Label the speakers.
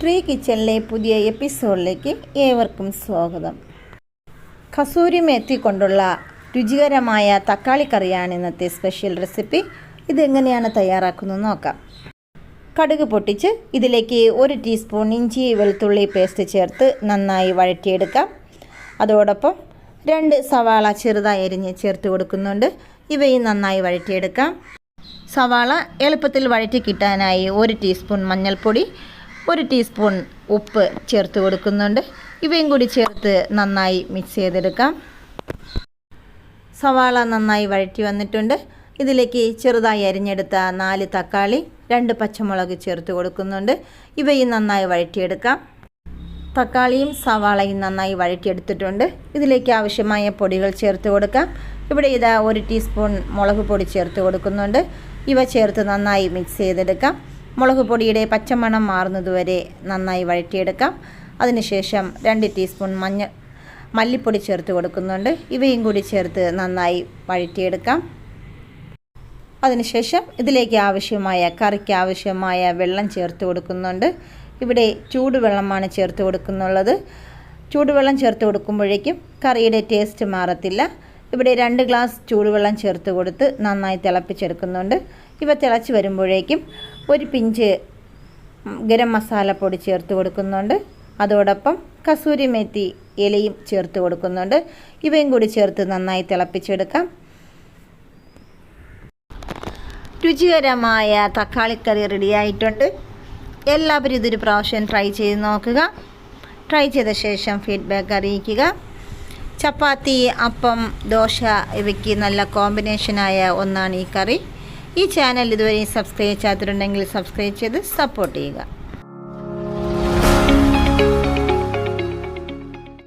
Speaker 1: Tree കിച്ചണിലെ പുതിയ എപ്പിസോഡിലേക്ക് ഏവർക്കും സ്വാഗതം. കസൂരി മേത്തി കൊണ്ടുള്ള രുചികരമായ തക്കാളി കറിയാണ് ഇന്നത്തെ സ്പെഷ്യൽ റെസിപ്പി. ഇതെങ്ങനെയാണ് തയ്യാറാക്കുന്നത് നോക്കാം. കടുക് പൊട്ടിച്ച് ഇതിലേക്ക് ഒരു ടീസ്പൂൺ ഇഞ്ചി വെളുത്തുള്ളി പേസ്റ്റ് ചേർത്ത് നന്നായി വഴറ്റിയെടുക്കാം. അതോടൊപ്പം രണ്ട് സവാള ചെറുതായി അരിഞ്ഞ് ചേർത്ത് കൊടുക്കുന്നുണ്ട്. ഇവയും നന്നായി വഴറ്റിയെടുക്കാം. സവാള എളുപ്പത്തിൽ വഴറ്റി കിട്ടാനായി ഒരു ടീസ്പൂൺ മഞ്ഞൾപ്പൊടി ഒരു ടീസ്പൂൺ ഉപ്പ് ചേർത്ത് കൊടുക്കുന്നുണ്ട്. ഇവയും കൂടി ചേർത്ത് നന്നായി മിക്സ് ചെയ്തെടുക്കാം. സവാള നന്നായി വഴറ്റി വന്നിട്ടുണ്ട്. ഇതിലേക്ക് ചെറുതായി അരിഞ്ഞെടുത്ത നാല് തക്കാളി രണ്ട് പച്ചമുളക് ചേർത്ത് കൊടുക്കുന്നുണ്ട്. ഇവയും നന്നായി വഴറ്റിയെടുക്കാം. തക്കാളിയും സവാളയും നന്നായി വഴറ്റിയെടുത്തിട്ടുണ്ട്. ഇതിലേക്ക് ആവശ്യമായ പൊടികൾ ചേർത്ത് കൊടുക്കാം. ഇവിടെ ഇതാ ഒരു ടീസ്പൂൺ മുളക് പൊടി ചേർത്ത് കൊടുക്കുന്നുണ്ട്. ഇവ ചേർത്ത് നന്നായി മിക്സ് ചെയ്തെടുക്കാം. മുളക് പൊടിയുടെ പച്ചമണം മാറുന്നതുവരെ നന്നായി വഴറ്റിയെടുക്കാം. അതിനുശേഷം രണ്ട് ടീസ്പൂൺ മഞ്ഞ മല്ലിപ്പൊടി ചേർത്ത് കൊടുക്കുന്നുണ്ട്. ഇവയും കൂടി ചേർത്ത് നന്നായി വഴറ്റിയെടുക്കാം. അതിനുശേഷം ഇതിലേക്ക് ആവശ്യമായ കറിക്ക് ആവശ്യമായ വെള്ളം ചേർത്ത് കൊടുക്കുന്നുണ്ട്. ഇവിടെ ചൂടുവെള്ളമാണ് ചേർത്ത് കൊടുക്കുന്നുള്ളത്. ചൂടുവെള്ളം ചേർത്ത് കൊടുക്കുമ്പോഴേക്കും കറിയുടെ ടേസ്റ്റ് മാറത്തില്ല. ഇവിടെ രണ്ട് ഗ്ലാസ് ചൂടുവെള്ളം ചേർത്ത് കൊടുത്ത് നന്നായി തിളപ്പിച്ചെടുക്കുന്നുണ്ട്. ഇവ തിളച്ച് വരുമ്പോഴേക്കും ഒരു പിഞ്ച് ഗരം മസാലപ്പൊടി ചേർത്ത് കൊടുക്കുന്നുണ്ട്. അതോടൊപ്പം കസൂരി മേത്തി ഇലയും ചേർത്ത് കൊടുക്കുന്നുണ്ട്. ഇവയും കൂടി ചേർത്ത് നന്നായി തിളപ്പിച്ചെടുക്കാം. രുചികരമായ തക്കാളിക്കറി റെഡിയായിട്ടുണ്ട് എല്ലാവരും ഇതൊരു പ്രാവശ്യം ട്രൈ ചെയ്ത് നോക്കുക. ട്രൈ ചെയ്ത ശേഷം ഫീഡ്ബാക്ക് അറിയിക്കുക. ചപ്പാത്തി അപ്പം ദോശ ഇവയ്ക്ക് നല്ല കോമ്പിനേഷനായ ഒന്നാണ് ഈ കറി. ഈ ചാനൽ ഇതുവരെ സബ്സ്ക്രൈബ് ചെയ്യാത്തിട്ടുണ്ടെങ്കിൽ സബ്സ്ക്രൈബ് ചെയ്ത് സപ്പോർട്ട് ചെയ്യുക.